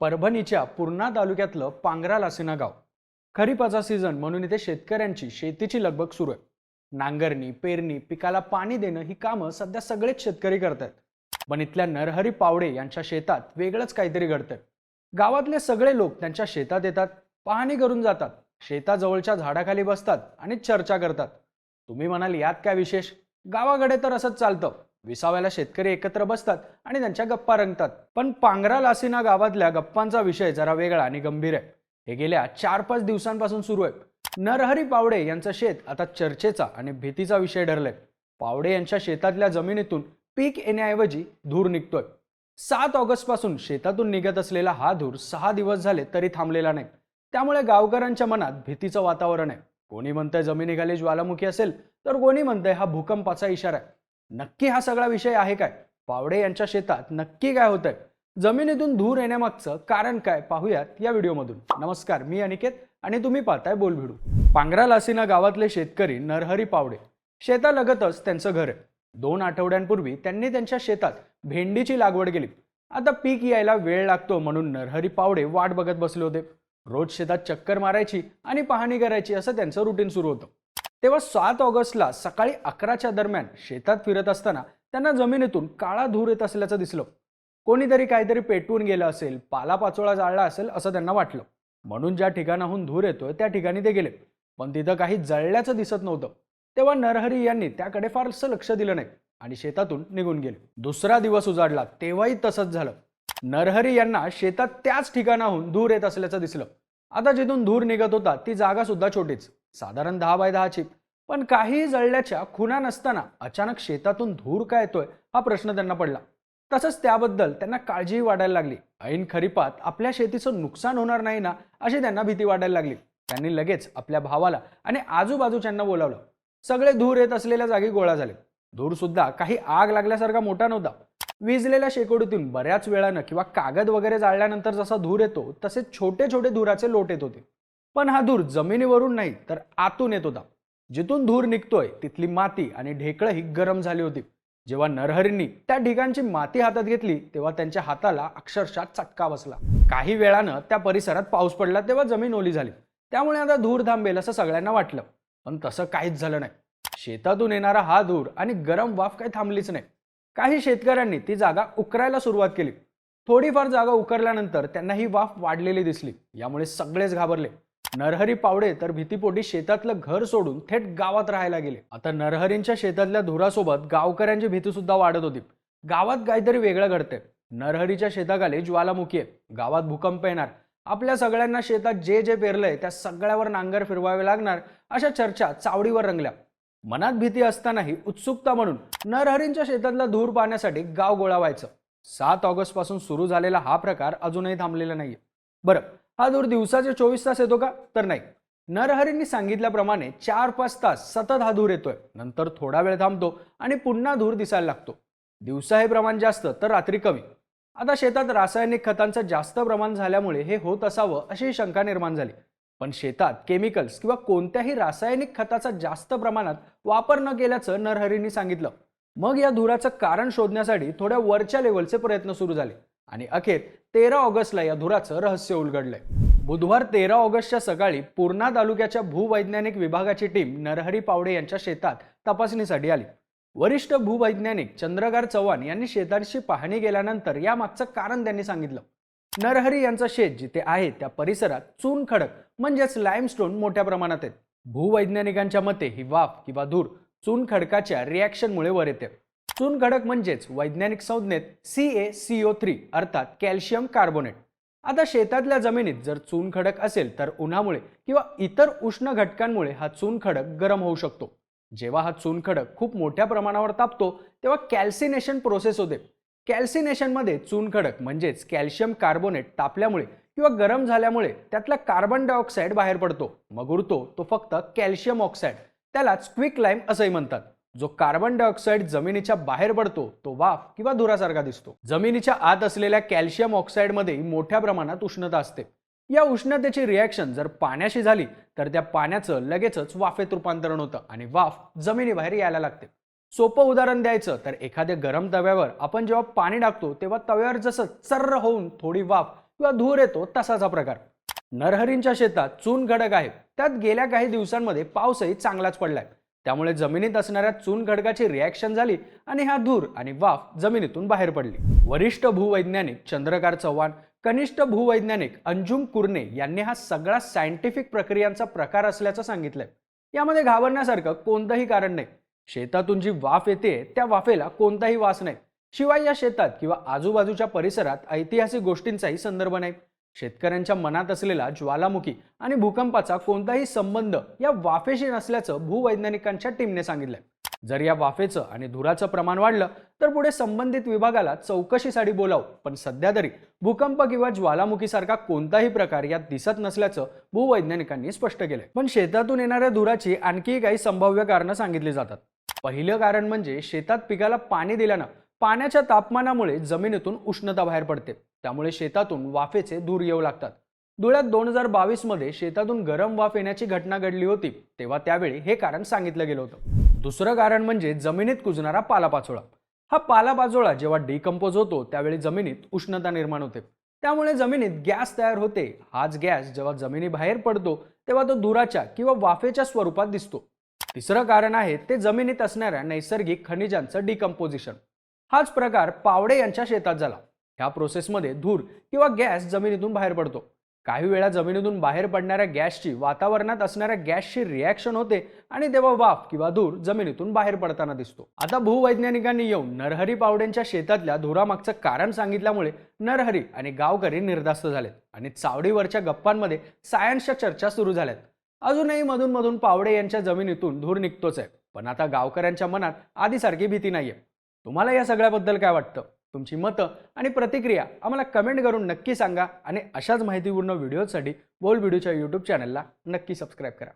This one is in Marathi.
परभणीच्या पूर्णा तालुक्यातलं पांगरा लासिना गाव. खरीपाचा सीझन म्हणून इथे शेतकऱ्यांची शेतीची लगबग सुरू आहे. नांगरणी पेरणी पिकाला पाणी देणं ही कामं सध्या सगळेच शेतकरी करतात पण इथल्या नरहरी पावडे यांच्या शेतात वेगळंच काहीतरी घडतंय. गावातले सगळे लोक त्यांच्या शेतात येतात पाहणी करून जातात शेताजवळच्या झाडाखाली बसतात आणि चर्चा करतात. तुम्ही म्हणाल यात काय विशेष? गावाकडे तर असंच चालतं. विसाव्याला शेतकरी एकत्र बसतात आणि त्यांच्या गप्पा रंगतात. पण पांगरा लासिना गावातल्या गप्पांचा विषय जरा वेगळा आणि गंभीर आहे. हे गेल्या चार पाच दिवसांपासून सुरू आहे नरहरी पावडे यांचं शेत आता चर्चेचा आणि भीतीचा विषय ठरलाय. पावडे यांच्या शेतातल्या जमिनीतून पीक येण्याऐवजी धूर निघतोय. सात ऑगस्टपासून शेतातून निघत असलेला हा धूर सहा दिवस झाले तरी थांबलेला नाही. त्यामुळे गावकऱ्यांच्या मनात भीतीचं वातावरण आहे. कोणी म्हणतंय जमिनीखाली ज्वालामुखी असेल तर कोणी म्हणतंय हा भूकंपाचा इशारा आहे. नक्की हा सगळा विषय आहे काय? पावडे यांच्या शेतात नक्की काय होतंय? जमिनीतून धूर येण्यामागचं कारण काय? पाहूयात या व्हिडिओमधून. नमस्कार मी अनिकेत आणि तुम्ही पाहताय बोलभिडू. पांगरा लासिना गावातले शेतकरी नरहरी पावडे. शेतालगतच त्यांचं घर आहे. दोन आठवड्यांपूर्वी त्यांनी त्यांच्या शेतात भेंडीची लागवड केली. आता पीक यायला वेळ लागतो म्हणून नरहरी पावडे वाट बघत बसले होते. रोज शेतात चक्कर मारायची आणि पाहणी करायची असं त्यांचं रुटीन सुरू होतं. तेव्हा सात ऑगस्टला सकाळी अकराच्या दरम्यान शेतात फिरत असताना त्यांना जमिनीतून काळा धूर येत असल्याचं दिसलं. कोणीतरी काहीतरी पेटवून गेलं असेल पालापाचोळा जाळला असेल असं त्यांना वाटलं. म्हणून ज्या ठिकाणाहून धूर येतोय त्या ठिकाणी ते गेले. पण तिथं काही जळल्याचं दिसत नव्हतं. तेव्हा नरहरी यांनी त्याकडे फारसं लक्ष दिलं नाही आणि शेतातून निघून गेले. दुसरा दिवस उजाडला तेव्हाही तसंच झालं. नरहरी यांना शेतात त्याच ठिकाणाहून धूर येत असल्याचं दिसलं. आता जिथून धूर निघत होता ती जागा सुद्धा छोटीच. साधारण दहा बाय दहाची. पण काहीही जळल्याच्या खुणा नसताना अचानक शेतातून धूर का येतोय हा प्रश्न त्यांना पडला. तसंच त्याबद्दल त्यांना काळजीही वाढायला लागली. ऐन खरीपात आपल्या शेतीचं नुकसान होणार नाही ना अशी त्यांना भीती वाढायला लागली. त्यांनी लगेच आपल्या भावाला आणि आजूबाजूच्यांना बोलावलं. सगळे धूर येत असलेल्या जागी गोळा झाले. धूर सुद्धा काही आग लागल्यासारखा मोठा नव्हता. विजलेल्या शेकोडीतून बऱ्याच वेळानं किंवा कागद वगैरे जाळल्यानंतर जसा धूर येतो तसे छोटे छोटे धुराचे लोट येत होते. पण हा धूर जमिनीवरून नाही तर आतून येत होता. जिथून धूर निघतोय तिथली माती आणि ढेकळं ही गरम झाली होती. जेव्हा नरहरींनी त्या ठिकाणची माती हातात घेतली तेव्हा त्यांच्या हाताला अक्षरशः चटका बसला. काही वेळानं त्या परिसरात पाऊस पडला तेव्हा जमीन ओली झाली. त्यामुळे आता धूर थांबेल असं सगळ्यांना वाटलं. पण तसं काहीच झालं नाही. शेतातून येणारा हा धूर आणि गरम वाफ काही थांबलीच नाही. काही शेतकऱ्यांनी ती जागा उकरायला सुरुवात केली. थोडीफार जागा उकरल्यानंतर त्यांना ही वाफ वाढलेली दिसली. यामुळे सगळेच घाबरले. नरहरी पावडे तर भीतीपोटी शेतातलं घर सोडून थेट गावात राहायला गेले. आता नरहरींच्या शेतातल्या धुरासोबत गावकऱ्यांची भीती सुद्धा वाढत होती. गावात काहीतरी वेगळं घडतंय. नरहरीच्या शेताखाली ज्वालामुखी आहे. गावात भूकंप येणार. आपल्या सगळ्यांना शेतात जे जे पेरलंय त्या सगळ्यावर नांगर फिरवावे लागणार अशा चर्चा चावडीवर रंगल्या. मनात भीती असतानाही उत्सुकता म्हणून नरहरींच्या शेतातला धूर पाहण्यासाठी गाव गोळा व्हायचं. सात ऑगस्टपासून सुरू झालेला हा प्रकार अजूनही थांबलेला नाहीये. बरं हा धूर दिवसाचे चोवीस तास येतो का? तर नाही. नरहरींनी सांगितल्याप्रमाणे चार पाच तास सतत हा धूर येतोय. नंतर थोडा वेळ थांबतो आणि पुन्हा धूर दिसायला लागतो. दिवसा हे प्रमाण जास्त तर रात्री कमी. आता शेतात रासायनिक खतांचं जास्त प्रमाण झाल्यामुळे हे होत असावं अशी शंका निर्माण झाली. पण शेतात केमिकल्स किंवा कोणत्याही रासायनिक खताचा जास्त प्रमाणात वापर न केल्याचं नरहरींनी सांगितलं. मग या धुराचं कारण शोधण्यासाठी थोड्या वरच्या लेवलचे प्रयत्न सुरू झाले आणि अखेर तेरा ऑगस्टला या धुराचं रहस्य उलगडलंय. बुधवार तेरा ऑगस्टच्या सकाळी पूर्णा तालुक्याच्या भूवैज्ञानिक विभागाची टीम नरहरी पावडे यांच्या शेतात तपासणीसाठी आली. वरिष्ठ भूवैज्ञानिक चंद्रगार चव्हाण यांनी शेतांची पाहणी केल्यानंतर या मागचं कारण त्यांनी सांगितलं. नरहरी यांचं शेत जिथे आहे त्या परिसरात चून खडक म्हणजेच लाईमस्टोन मोठ्या प्रमाणात आहेत. भूवैज्ञानिकांच्या मते ही वाफ किंवा धूर चून खडकाच्या रिॲक्शनमुळे वर येते. चून खडक म्हणजेच वैज्ञानिक संज्ञेत C A C O three अर्थात कॅल्शियम कार्बोनेट आता शेतातल्या जमिनीत जर चुनखडक असेल तर उन्हामुळे किंवा इतर उष्ण घटकांमुळे हा चून खडक गरम होऊ शकतो. जेव्हा हा चुनखडक खूप मोठ्या प्रमाणावर तापतो तेव्हा कॅल्सिनेशन प्रोसेस होते. कॅल्सिनेशनमध्ये चुनखडक म्हणजेच कॅल्शियम कार्बोनेट तापल्यामुळे किंवा गरम झाल्यामुळे त्यातला कार्बन डायऑक्साईड बाहेर पडतो. मग उरतो तो फक्त कॅल्शियम ऑक्साईड. त्यालाच क्विक लाईम असंही म्हणतात. जो कार्बन डायऑक्साईड जमिनीच्या बाहेर पडतो तो वाफ किंवा धुरासारखा दिसतो. जमिनीच्या आत असलेल्या कॅल्शियम ऑक्साईडमध्ये मोठ्या प्रमाणात उष्णता असते. या उष्णतेची रिॲक्शन जर पाण्याशी झाली तर त्या पाण्याचं लगेचच वाफेत रूपांतरण होतं आणि वाफ जमिनीबाहेर यायला लागते. सोपं उदाहरण द्यायचं. तर एखाद्या गरम तव्यावर आपण जेव्हा पाणी टाकतो तेव्हा तव्यावर जसं चर्र होऊन थोडी वाफ किंवा धूर येतो तसाचा प्रकार. नरहरींच्या शेतात चून खडक आहे त्यात गेल्या काही दिवसांमध्ये पाऊसही चांगलाच पडलाय. त्यामुळे जमिनीत असणाऱ्या चून खडकाची रिॲक्शन झाली आणि हा धूर आणि वाफ जमिनीतून बाहेर पडली. वरिष्ठ भूवैज्ञानिक चंद्रकार चव्हाण कनिष्ठ भूवैज्ञानिक अंजुम कुर्णे यांनी हा सगळा सायंटिफिक प्रक्रियांचा प्रकार असल्याचं सांगितलंय. यामध्ये घाबरण्यासारखं कोणतंही कारण नाही. शेतातून जी वाफ येते त्या वाफेला कोणताही वास नाही. शिवाय या शेतात किंवा आजूबाजूच्या परिसरात ऐतिहासिक गोष्टींचाही संदर्भ नाही. शेतकऱ्यांच्या मनात असलेला ज्वालामुखी आणि भूकंपाचा कोणताही संबंध या वाफेशी नसल्याचं भूवैज्ञानिकांच्या टीमने सांगितलंय. जर या वाफेचं आणि धुराचं प्रमाण वाढलं तर पुढे संबंधित विभागाला चौकशीसाठी बोलावं. पण सध्या तरी भूकंप किंवा ज्वालामुखीसारखा कोणताही प्रकार यात दिसत नसल्याचं भूवैज्ञानिकांनी स्पष्ट केलंय. पण शेतातून येणाऱ्या धुराची आणखी काही संभाव्य कारणं सांगितली जातात. पहिलं कारण म्हणजे शेतात पिकाला पाणी दिल्यानं पाण्याच्या तापमानामुळे जमिनीतून उष्णता बाहेर पडते. त्यामुळे शेतातून वाफेचे धूर येऊ लागतात. धुळ्यात दोन हजार बावीसमध्ये शेतातून गरम वाफ येण्याची घटना घडली होती तेव्हा त्यावेळी हे कारण सांगितलं गेलं होतं. दुसरं कारण म्हणजे जमिनीत कुजणारा पालापाचोळा. हा पालापाचोळा जेव्हा डिकम्पोज होतो त्यावेळी जमिनीत उष्णता निर्माण होते. त्यामुळे जमिनीत गॅस तयार होते. हाच गॅस जेव्हा जमिनीबाहेर पडतो तेव्हा तो धुराच्या किंवा वाफेच्या स्वरूपात दिसतो. तिसरं कारण आहे ते जमिनीत असणाऱ्या नैसर्गिक खनिजांचं डिकम्पोजिशन हाच प्रकार पावडे यांच्या शेतात झाला. ह्या प्रोसेसमध्ये धूर किंवा गॅस जमिनीतून बाहेर पडतो. काही वेळा जमिनीतून बाहेर पडणाऱ्या गॅसची वातावरणात असणाऱ्या गॅसची रिॲक्शन होते आणि तेव्हा वाफ किंवा धूर जमिनीतून बाहेर पडताना दिसतो. आता भूवैज्ञानिकांनी येऊन नरहरी पावडेंच्या शेतातल्या धुरामागचं कारण सांगितल्यामुळे नरहरी आणि गावकरी निर्धास्त झालेत आणि चावडीवरच्या गप्पांमध्ये सायन्सच्या चर्चा सुरू झाल्यात. अजूनही मधून मधून पावडे यांच्या जमिनीतून धूर निघतोच आहे. पण आता गावकऱ्यांच्या मनात आधीसारखी भीती नाहीये. तुम्हाला या सगळ्याबद्दल काय वाटतं? तुमची मतं आणि प्रतिक्रिया आम्हाला कमेंट करून नक्की सांगा आणि अशाच माहितीपूर्ण व्हिडिओसाठी बोल व्हिडिओच्या यूट्यूब चॅनलला नक्की सबस्क्राईब करा.